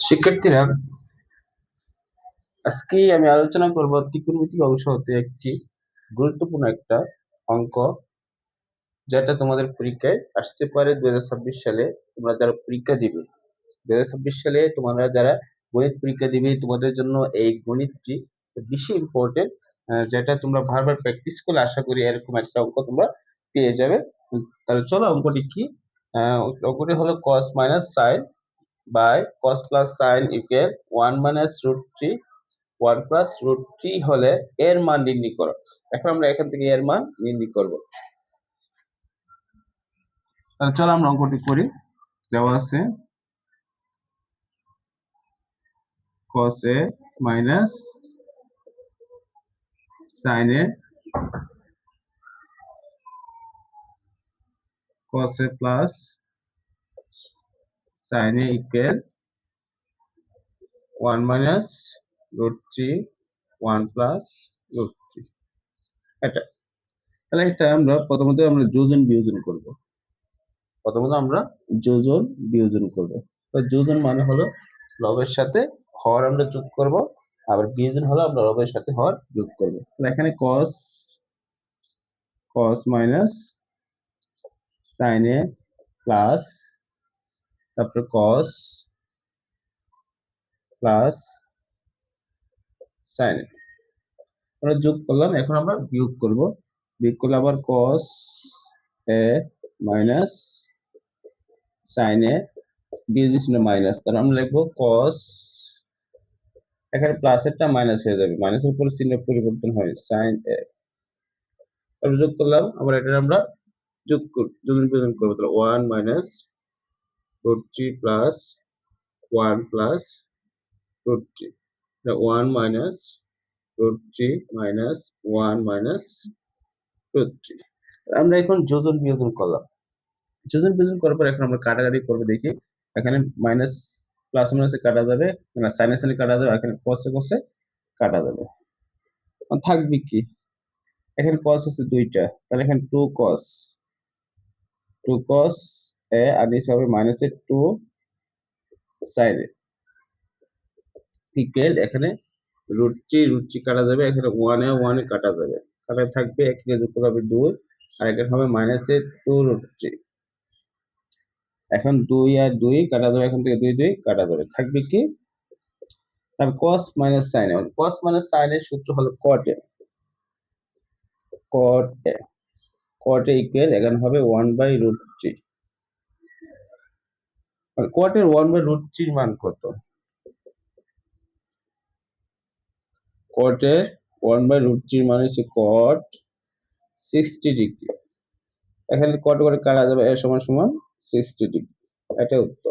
শিক্ষার্থীরা আজকে আমি আলোচনা করব ত্রিকোণমিতিক অংশ হতে একটি গুরুত্বপূর্ণ একটা অঙ্ক, যেটা তোমাদের পরীক্ষায় আসতে পারে দু সালে। তোমরা যারা পরীক্ষা দিবে দু সালে তোমরা যারা গণিত পরীক্ষা দিবে, তোমাদের জন্য এই গণিতটি বেশি ইম্পর্টেন্ট যেটা তোমরা বারবার প্র্যাকটিস করলে আশা করি এরকম একটা অঙ্ক তোমরা পেয়ে যাবে। তাহলে চলো অঙ্কটি কি? অঙ্কটি হলো cos minus sine by cos plus sine equal one minus root three one plus root three হলে এর মান নির্ণয় করো। এখন আমরা এখান থেকে এর মান নির্ণয় করব। তাহলে চলো আমরা অঙ্কটি করি। দেওয়া আছে cos a minus sin a cos a plus sin a equal one minus root three one plus root three এটা। তাহলে এটা আমরা প্রথমত আমরা যোজন বিয়োজন করব। প্রথমত আমরা যোজন বিয়োজন করব। তো যোজন মানে হলো লবের সাথে হর আমরা যোগ করব, আবার বিয়োজন হলো আমরা লবের সাথে হর যোগ করব। তাহলে এখানে cos cos minus sin a plus তারপরে কস প্লাস সাইন আমরা যোগ করলাম, এখন আমরা বিয়োগ করব। বিয়োগ করলে আবার কস এ মাইনাস সাইন এ বিয়োগ চিহ্ন মাইনাস তাহলে আমরা লিখব কস এখানে প্লাসেরটা মাইনাস হয়ে যাবে। মাইনাসের পরে চিহ্ন পরিবর্তন হয় সাইন এ তারপর যোগ করলাম, আবার এটা আমরা যোগ যোজন বিয়োজন করব। তাহলে one minus root three plus one plus root three one minus root three minus one minus root three আমরা এখন যোজন বিয়োজন করলাম। যোজন বিয়োজন করার পর এখন আমরা কাটাকাটি করব দেখি। এখানে মাইনাস প্লাস মাইনাসে কাটা যাবে, না সাইনে সাইনে কাটা যাবে এখানে কসে কসে কাটা যাবে। থাকবে কি? এখানে কস আছে দুইটা, তাহলে এখানে টু কস টু কস আর নিচে হবে মাইনাসে টু সাইনে ইকুয়াল এখানে রুট থ্রি রুট থ্রি কাটা যাবে, এখানে ওয়ানে ওয়ানে কাটা যাবে। তাহলে থাকবে এখানে যুক্ত হবে দুই, আর এখানে হবে মাইনাসে টু রুট থ্রি এখন দুই আর দুই কাটা যাবে, এখান থেকে দুই দুই কাটা যাবে। থাকবে কি? তারপর cos minus sine cos minus সাইনের সূত্র হলো cot a cot a cot a equal এখানে হবে ওয়ান বাই রুট থ্রি এর ওয়ান বাই রুট থ্রির মান কত? কোয়াটের ওয়ান বাই রুট থ্রির মান হচ্ছে কোয়াট সিক্সটি ডিগ্রি এখানে কত করে কাটা যাবে? এ সমান সমান সিক্সটি ডিগ্রি এটা উত্তর।